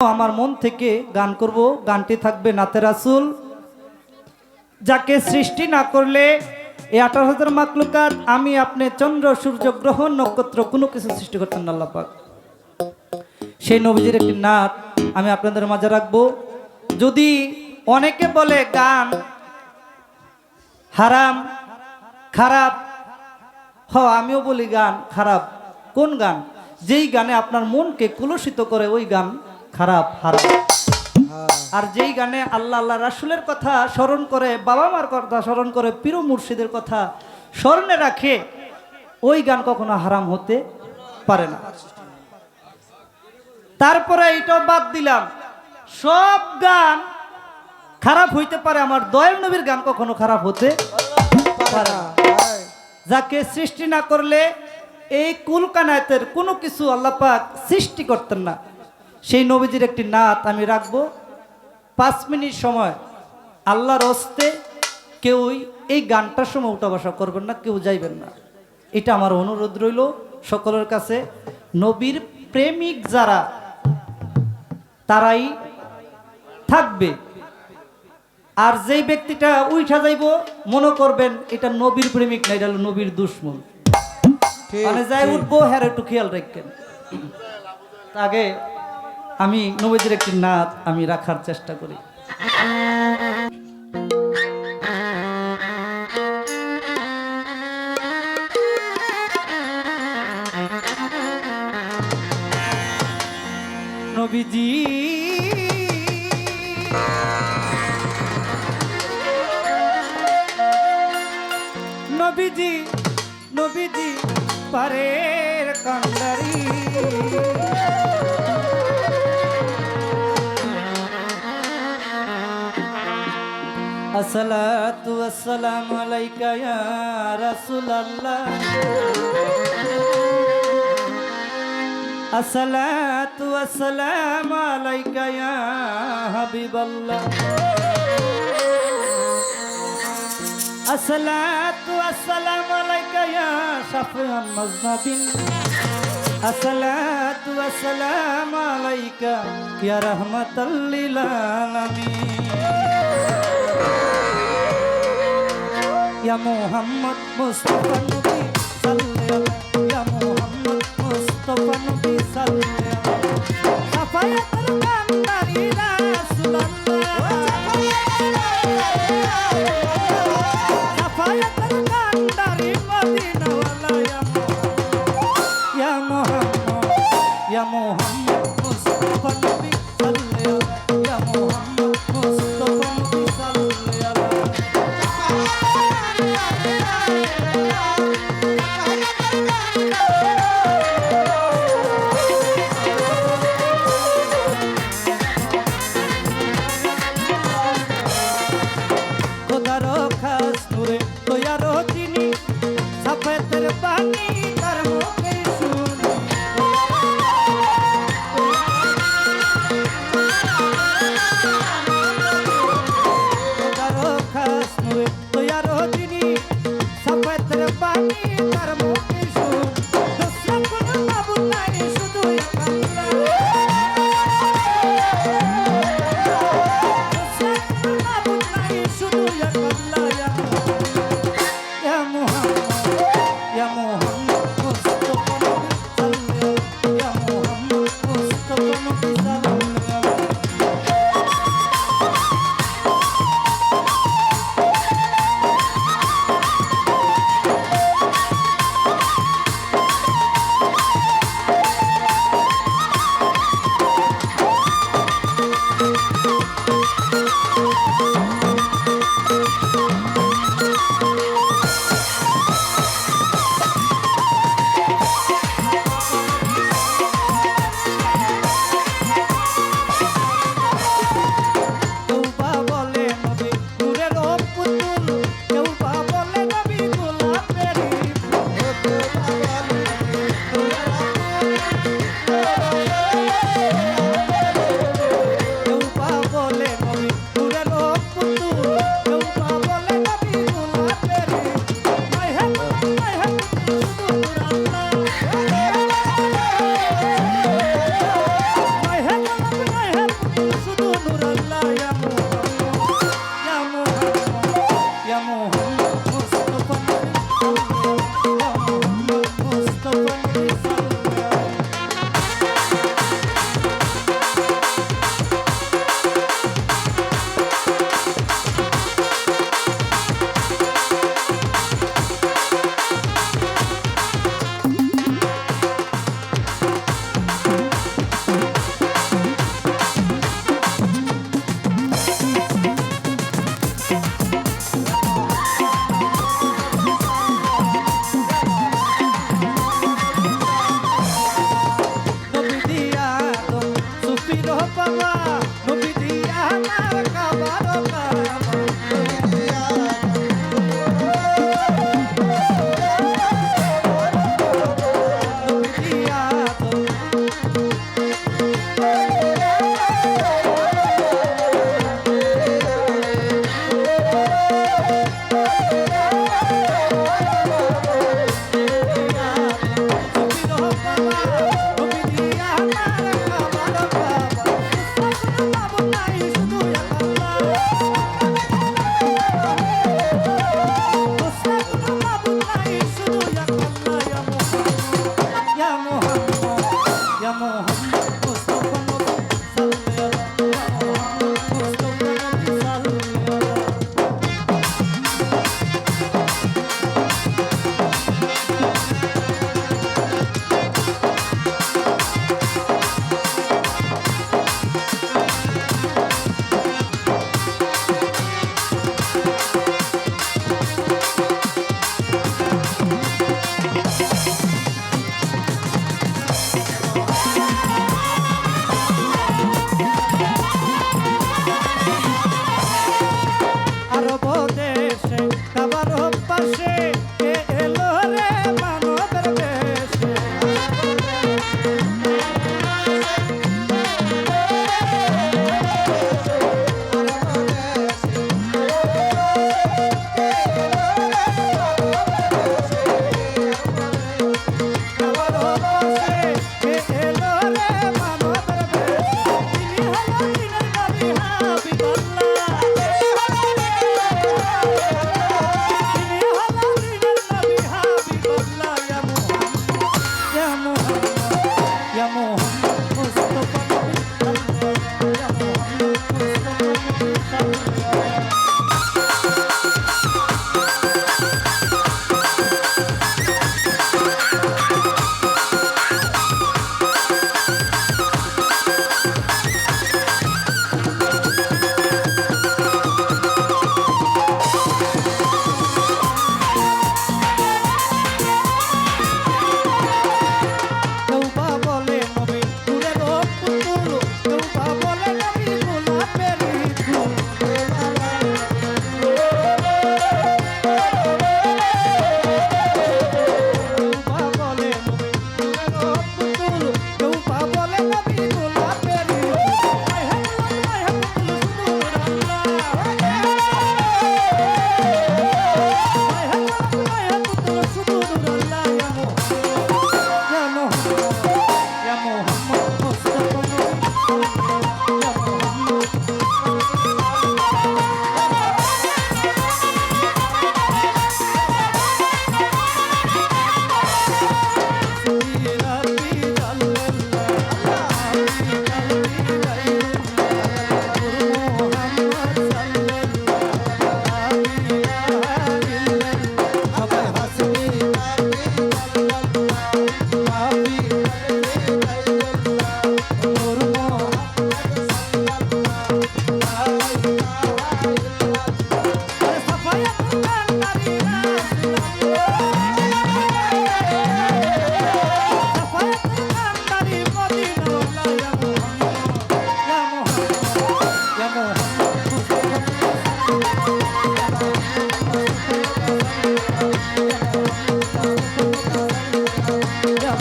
আমার মন থেকে গান করব, গানটি থাকবে নাতে রাসুল। যাকে সৃষ্টি না করলে এই আঠারো হাজার মাকলুকাত আমি আপনি চন্দ্র, সূর্য, গ্রহ, নক্ষত্র কোনো কিছু সৃষ্টি করতেন না, আল্লাহ পাক। সেই নবীজির একটি নাত আমি আপনাদের মাঝে রাখব। যদি অনেকে বলে গান হারাম, খারাপ, হ, আমিও বলি গান খারাপ। কোন গান? যেই গানে আপনার মনকে কুলসিত করে, ওই গান খারাপ হারাম। আর যেই গানে আল্লাহ আল্লাহ রাসুলের কথা স্মরণ করে বাবা মার কথা স্মরণ করে পীর মুর্শিদের কথা স্মরণে রাখে ওই গান কখনো হারাম হতে পারে না। তারপরে এটাও বাদ দিলাম। সব গান খারাপ হইতে পারে আমার দয়াল নবীর গান কখনো খারাপ হতে পারে না। যাকে সৃষ্টি না করলে এই কুলকানায়তের কোনো কিছু আল্লাপাক সৃষ্টি করতেন না। সেই নবীজির একটি নাত আমি রাখব। পাঁচ মিনিট সময় আল্লাহর অস্তে কেউই এই গানটার সময় উঠা বসা করবেন না কেউ যাইবেন না। এটা আমার অনুরোধ রইল সকলের কাছে। নবীর প্রেমিক যারা তারাই থাকবে। আর যেই ব্যক্তিটা উঠা যাইব মনে করবেন এটা নবীর প্রেমিক না এটা হলো নবীর দুশ্মন। মানে যাই উঠবো হ্যাঁ একটু খেয়াল রাখবেন আগে আমি নবীদের একটি নাচ আমি রাখার চেষ্টা করি। নবীজি নবীজি নবীজি পারের কান্ডারি। আসসালাতু আসসালামু, আলাইকা ইয়া রাসূলুল্লাহ। আসসালাতু আসসালামু, আলাইকা ইয়া হাবিবাল্লাহ। আসসালাতু আসসালামু, আলাইকা ইয়া শাফিউল মুজনাবিন আসসালাতু আসসালামু, আলাইকা ইয়া রাহমাতাল লিল আলামিন। ইয়া মুহাম্মদ মুস্তাফা নবী সাল্লাল্লাহু ইয়া মুহাম্মদ মুস্তাফা নবী সাল্লাল্লাহু সাফায়াতুল কান্দারি রাসূলুল্লাহ